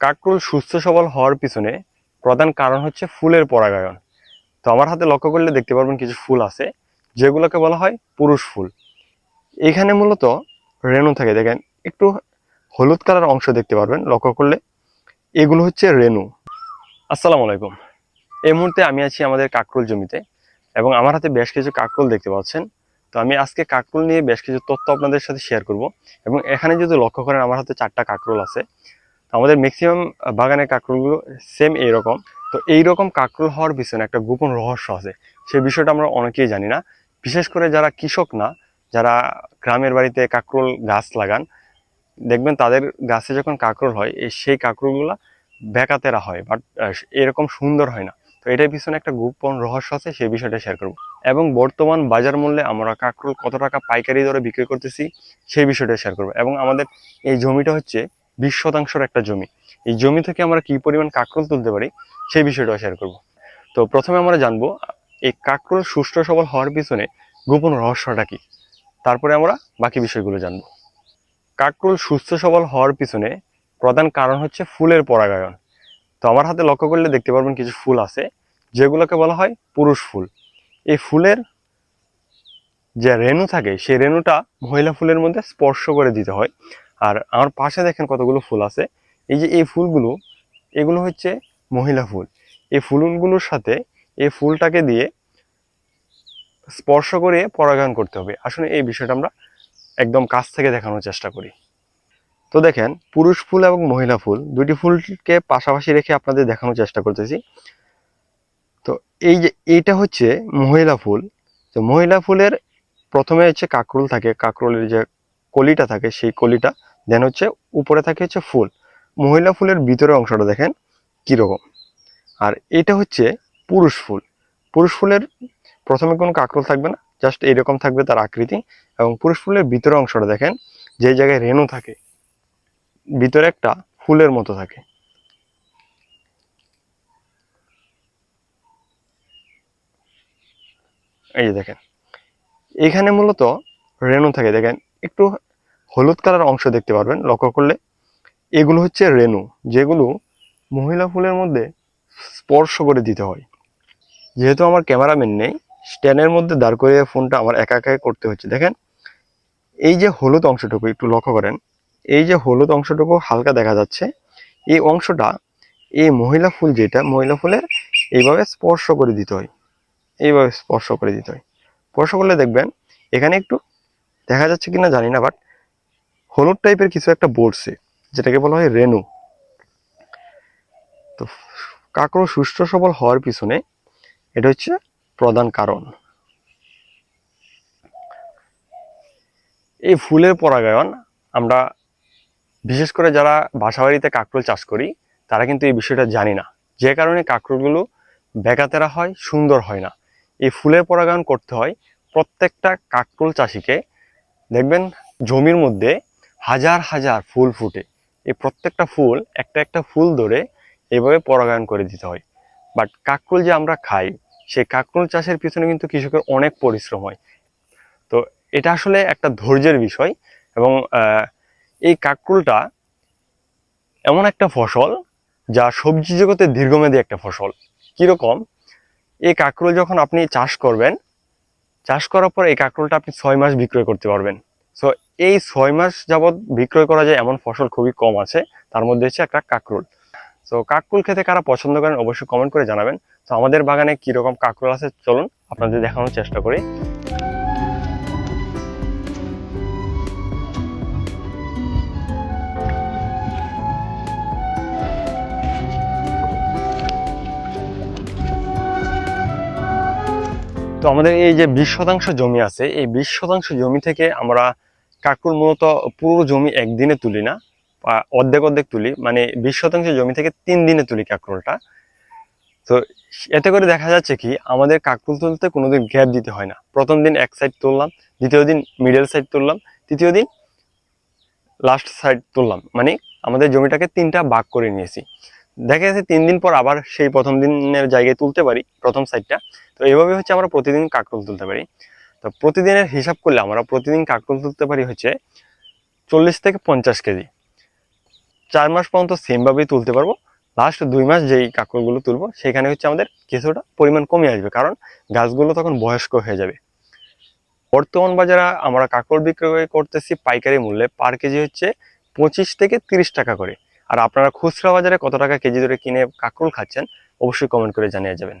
কাকরুল সুস্থ সবল হওয়ার পিছনে প্রধান কারণ হচ্ছে ফুলের পরাগায়ন। তো আমার হাতে লক্ষ্য করলে দেখতে পারবেন কিছু ফুল আছে, যেগুলোকে বলা হয় পুরুষ ফুল। এখানে মূলত রেণু থাকে। দেখেন, একটু হলুদ কালার অংশ দেখতে পারবেন, লক্ষ্য করলে। এগুলো হচ্ছে রেণু। আসসালামু আলাইকুম। এই মুহূর্তে আমি আছি আমাদের কাকরুল জমিতে এবং আমার হাতে বেশ কিছু কাকরুল দেখতে পাচ্ছেন। তো আমি আজকে কাকরুল নিয়ে বেশ কিছু তথ্য আপনাদের সাথে শেয়ার করব এবং এখানে যদি লক্ষ্য করেন, আমার হাতে চারটা কাকরুল আছে। আমাদের ম্যাক্সিমাম বাগানের কাকরুলগুলো সেম এইরকম। তো এইরকম কাকরুল হওয়ার পিছনে একটা গোপন রহস্য আছে। সেই বিষয়টা আমরা অনেকেই জানি না। বিশেষ করে যারা কৃষক না, যারা গ্রামের বাড়িতে কাকরুল গাছ লাগান, দেখবেন তাদের গাছে যখন কাকরুল হয় সেই কাকরুলগুলা বেকাতেরা হয় বাট এরকম সুন্দর হয় না। তো এটার পিছনে একটা গোপন রহস্য আছে, সেই বিষয়টা শেয়ার করব। এবং বর্তমান বাজার মূল্যে আমরা কাকরুল কত টাকা পাইকারি দরে বিক্রি করতেছি, সেই বিষয়টা শেয়ার করব। এবং আমাদের এই জমিটা হচ্ছে বিশ শতাংশের একটা জমি। এই জমি থেকে আমরা কি পরিমাণ কাকরুল তুলতে পারি, সেই বিষয়টাও শেয়ার করব। তো প্রথমে আমরা জানব, এই কাকরুল সুষ্ঠু সবল হওয়ার পিছনে গোপন রহস্যটা কি? তারপরে আমরা বাকি বিষয়গুলো জানব। কাকরুল সুস্থ সবল হওয়ার পিছনে প্রধান কারণ হচ্ছে ফুলের পরাগায়ন। তো আমার হাতে লক্ষ্য করলে দেখতে পারবেন কিছু ফুল আছে, যেগুলোকে বলা হয় পুরুষ ফুল। এই ফুলের যে রেণু থাকে, সেই রেণুটা মহিলা ফুলের মধ্যে স্পর্শ করে দিতে হয়। আর আমার পাশে দেখেন কতগুলো ফুল আছে। এই যে এই ফুলগুলো, এগুলো হচ্ছে মহিলা ফুল। এই ফুলগুলোর সাথে এই ফুলটাকে দিয়ে স্পর্শ করে পরাগায়ন করতে হবে। আসলে এই বিষয়টা আমরা একদম কাছ থেকে দেখানোর চেষ্টা করি। তো দেখেন, পুরুষ ফুল এবং মহিলা ফুল দুটি ফুলকে পাশাপাশি রেখে আপনাদের দেখানোর চেষ্টা করতেছি। তো এই যে এইটা হচ্ছে মহিলা ফুল। তো মহিলা ফুলের প্রথমে হচ্ছে কাকরুল থাকে। কাকরুলের যে কলিটা থাকে, সেই কলিটা দেন হচ্ছে উপরে থাকে হচ্ছে ফুল। মহিলা ফুলের ভিতরের অংশটা দেখেন কীরকম। আর এটা হচ্ছে পুরুষ ফুল। পুরুষ ফুলের প্রথমে কোনো কাকরুল থাকবে না জাস্ট এরকম থাকবে তার আকৃতি। এবং পুরুষ ফুলের ভিতরের অংশটা দেখেন, যে জায়গায় রেণু থাকে, ভিতরে একটা ফুলের মতো থাকে। এই যে দেখেন, এখানে মূলত রেণু থাকে। দেখেন, একটু হলুদ কালার অংশ দেখতে পারবেন, লক্ষ্য করলে। এগুলো হচ্ছে রেণু, যেগুলো মহিলা ফুলের মধ্যে স্পর্শ করে দিতে হয়। যেহেতু আমার ক্যামেরাম্যান নেই, স্ট্যান্ডের মধ্যে দাঁড় করে ফোনটা আমার একা একা করতে হচ্ছে। দেখেন, এই যে হলুদ অংশটুকু, একটু লক্ষ্য করেন, এই যে হলুদ অংশটুকু হালকা দেখা যাচ্ছে। এই অংশটা এই মহিলা ফুল যেটা, মহিলা ফুলের এইভাবে স্পর্শ করে দিতে হয়। এইভাবে স্পর্শ করে দিতে হয়। স্পর্শ করলে দেখবেন, এখানে একটু দেখা যাচ্ছে কিনা জানি না বাট হলুদ টাইপের কিছু একটা বড়ছে যেটাকে বলা হয় রেণু তো কাঁকড়ো সুষ্ঠু সবল হওয়ার পিছনে এটা হচ্ছে প্রধান কারণ। এই ফুলের পরাগায়ন আমরা বিশেষ করে যারা বাসাবাড়িতে কাঁকরোল চাষ করি, তারা কিন্তু এই বিষয়টা জানি না। যে কারণে কাঁকরোলগুলো বেকাতেরা হয়, সুন্দর হয় না। এই ফুলের পরাগায়ন করতে হয় প্রত্যেকটা কাকরোল চাষিকে। দেখবেন জমির মধ্যে হাজার হাজার ফুল ফুটে। এই প্রত্যেকটা ফুল, একটা একটা ফুল ধরে এভাবে পরাগায়ন করে দিতে হয়। বাট কাকরুল যে আমরা খাই, সেই কাকরোল চাষের পিছনে কিন্তু কৃষকের অনেক পরিশ্রম হয়। তো এটা আসলে একটা ধৈর্যের বিষয় এবং এই কাকরুলটা এমন একটা ফসল যা সবজি জগতে দীর্ঘমেয়াদী একটা ফসল। কীরকম? এই কাকরুল যখন আপনি চাষ করবেন, চাষ করার পর এই কাকরুলটা আপনি ছয় মাস বিক্রয় করতে পারবেন। সো এই ছয় মাস যাবৎ বিক্রয় করা যায় এমন ফসল খুবই কম আছে। তার মধ্যে হচ্ছে একটা কাকরুল। তো কাকরুল খেতে কারা পছন্দ করেন অবশ্যই কমেন্ট করে জানাবেন। তো আমাদের বাগানে কীরকম কাকরুল আছে চলুন আপনাদের দেখানোর চেষ্টা করি। তো আমাদের এই যে বিশ শতাংশ জমি আছে, এই বিশ শতাংশ জমি থেকে আমরা কাকুর মূলত পুরো জমি একদিনে তুলি না অর্ধেক অর্ধেক তুলি মানে বিশ শতাংশ জমি থেকে তিন দিনে তুলি কাকরোলটা। তো এতে করে দেখা যাচ্ছে কি, আমাদের কাকরুল তুলতে কোনোদিন গ্যাপ দিতে হয় না। প্রথম দিন এক সাইড তুললাম, দ্বিতীয় দিন মিডল সাইড তুললাম, তৃতীয় দিন লাস্ট সাইড তুললাম মানে আমাদের জমিটাকে তিনটা ভাগ করে নিয়েছি। দেখা যাচ্ছে তিন দিন পর আবার সেই প্রথম দিনের জায়গায় তুলতে পারি, প্রথম সাইডটা তো এইভাবে হচ্ছে আমরা প্রতিদিন কাকরুল তুলতে পারি। তো প্রতিদিনের হিসাব করলে আমরা প্রতিদিন কাকরুল তুলতে পারি হচ্ছে চল্লিশ থেকে পঞ্চাশ কেজি। চার মাস পর্যন্ত সেমভাবেই তুলতে পারব। লাস্ট দুই মাস যেই কাকড়গুলো তুলবো, সেখানে হচ্ছে আমাদের কিছুটা পরিমাণ কমে আসবে, কারণ গাছগুলো তখন বয়স্ক হয়ে যাবে। বর্তমান বাজারে আমরা কাকড় বিক্রয় করতেছি পাইকারি মূল্যে পার কেজি হচ্ছে পঁচিশ থেকে তিরিশ টাকা করে। আর আপনারা খুচরা বাজারে কত টাকা কেজি ধরে কিনে কাকরুল খাচ্ছেন, অবশ্যই কমেন্ট করে জানিয়ে যাবেন।